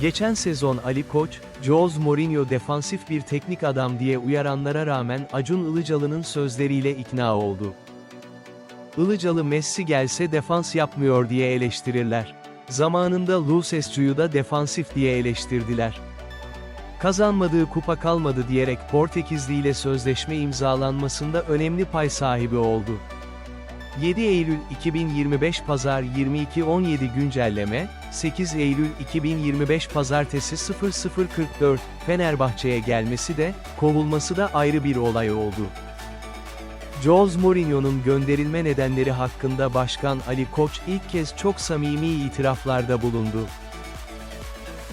Geçen sezon Ali Koç, Jose Mourinho defansif bir teknik adam diye uyaranlara rağmen Acun Ilıcalı'nın sözleriyle ikna oldu. Ilıcalı Messi gelse defans yapmıyor diye eleştirirler. Zamanında Lucescu'yu da defansif diye eleştirdiler. Kazanmadığı kupa kalmadı diyerek Portekizli ile sözleşme imzalanmasında önemli pay sahibi oldu. 7 Eylül 2025 Pazar 22.17 güncelleme, 8 Eylül 2025 Pazartesi 00.44, Fenerbahçe'ye gelmesi de, kovulması da ayrı bir olay oldu. Jose Mourinho'nun gönderilme nedenleri hakkında Başkan Ali Koç ilk kez çok samimi itiraflarda bulundu.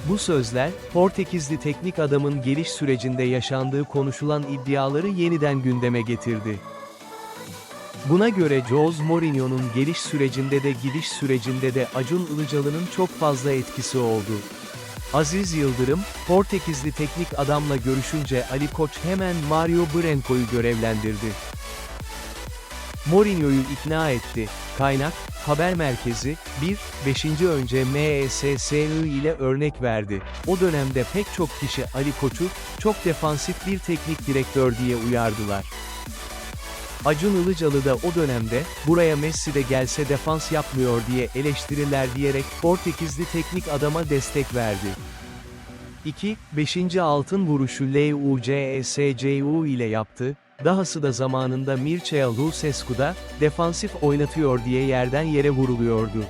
Bu sözler, Portekizli teknik adamın geliş sürecinde yaşandığı konuşulan iddiaları yeniden gündeme getirdi. Buna göre Jose Mourinho'nun geliş sürecinde de gidiş sürecinde de Acun Ilıcalı'nın çok fazla etkisi oldu. Aziz Yıldırım, Portekizli teknik adamla görüşünce Ali Koç hemen Mario Branco'yu görevlendirdi. Mourinho'yu ikna etti. Kaynak, haber merkezi, 1, 5. önce MESSI ile örnek verdi. O dönemde pek çok kişi Ali Koç'u, çok defansif bir teknik direktör diye uyardılar. Acun Ilıcalı da o dönemde, buraya Messi de gelse defans yapmıyor diye eleştirirler diyerek Portekizli teknik adama destek verdi. 2. 5. altın vuruşu LUCSCU ile yaptı, dahası da zamanında Mircea Lucescu'da, defansif oynatıyor diye yerden yere vuruluyordu.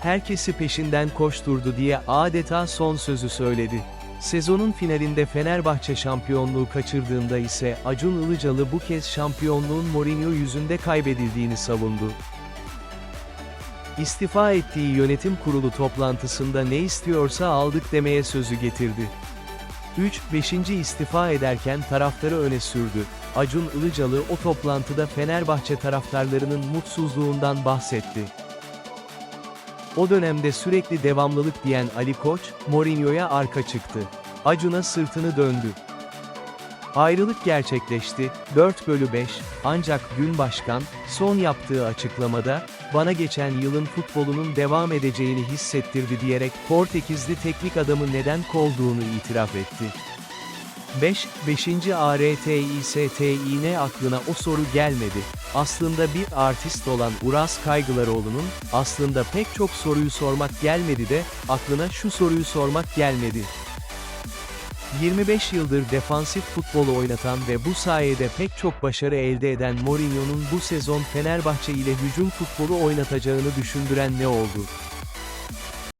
Herkesi peşinden koşturdu diye adeta son sözü söyledi. Sezonun finalinde Fenerbahçe şampiyonluğu kaçırdığında ise Acun Ilıcalı bu kez şampiyonluğun Mourinho yüzünde kaybedildiğini savundu. İstifa ettiği yönetim kurulu toplantısında ne istiyorsa aldık demeye sözü getirdi. 3. 5. istifa ederken taraftarı öne sürdü. Acun Ilıcalı o toplantıda Fenerbahçe taraftarlarının mutsuzluğundan bahsetti. O dönemde sürekli devamlılık diyen Ali Koç, Mourinho'ya arka çıktı. Acun'a sırtını döndü. Ayrılık gerçekleşti, 4 bölü 5, ancak Gün Başkan, son yaptığı açıklamada, bana geçen yılın futbolunun devam edeceğini hissettirdi diyerek Portekizli teknik adamı neden kovduğunu itiraf etti. 5. 5. ARTİSTİN aklına o soru gelmedi. Aslında bir artist olan Uras Kaygılaroğlu'nun, aslında pek çok soruyu sormak gelmedi de, aklına şu soruyu sormak gelmedi. 25 yıldır defansif futbolu oynatan ve bu sayede pek çok başarı elde eden Mourinho'nun bu sezon Fenerbahçe ile hücum futbolu oynatacağını düşündüren ne oldu?